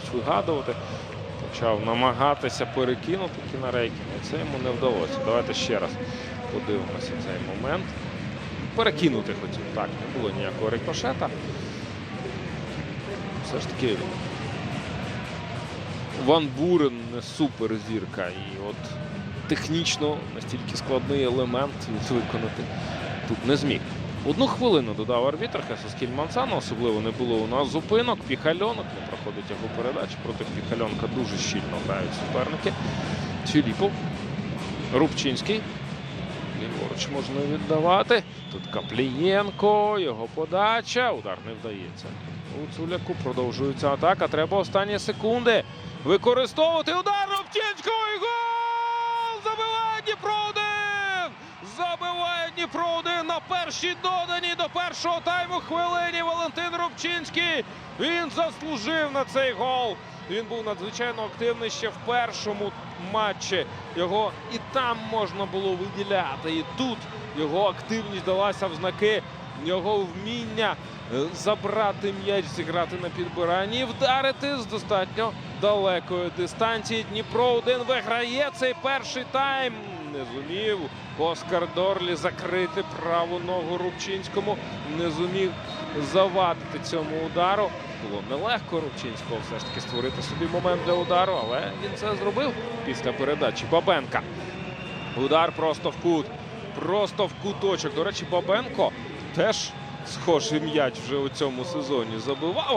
почать вигадувати. Почав намагатися перекинути кінарейки, але це йому не вдалося. Давайте ще раз подивимося цей момент. Перекинути хотів. Так, не було ніякого рикошета. Все ж таки Ван Бурен не суперзірка. І от технічно настільки складний елемент виконати тут не зміг. Одну хвилину додав арбітр Хесоскіль Мансано, особливо не було у нас зупинок. Піхальонок не проходить його передачі. Проти Піхальонка дуже щільно грають суперники. Філіпов. Рубчинський. Ліворуч можна віддавати. Тут Каплієнко, його подача. Удар не вдається. У Цуляку продовжується атака. Треба останні секунди. Використовувати удар Рубчинського і гол! Забиває Дніпро 1! Забиває Дніпро 1 на першій доданій до першого тайму хвилині Валентин Рубчинський. Він заслужив на цей гол. Він був надзвичайно активний ще в першому матчі. Його і там можна було виділяти. І тут його активність далася в знаки. Його вміння е, забрати м'яч, зіграти на підбиранні і вдарити з достатньо далекої дистанції. Дніпро 1 виграє цей перший тайм. Не зумів Оскар Дорлі закрити праву ногу Рубчинському. Не зумів завадити цьому удару. Було нелегко Рубчинського все ж таки створити собі момент для удару, але він це зробив після передачі Бабенка. Удар просто в кут. Просто в куточок. До речі, Бабенко теж схожий м'яч вже у цьому сезоні забивав.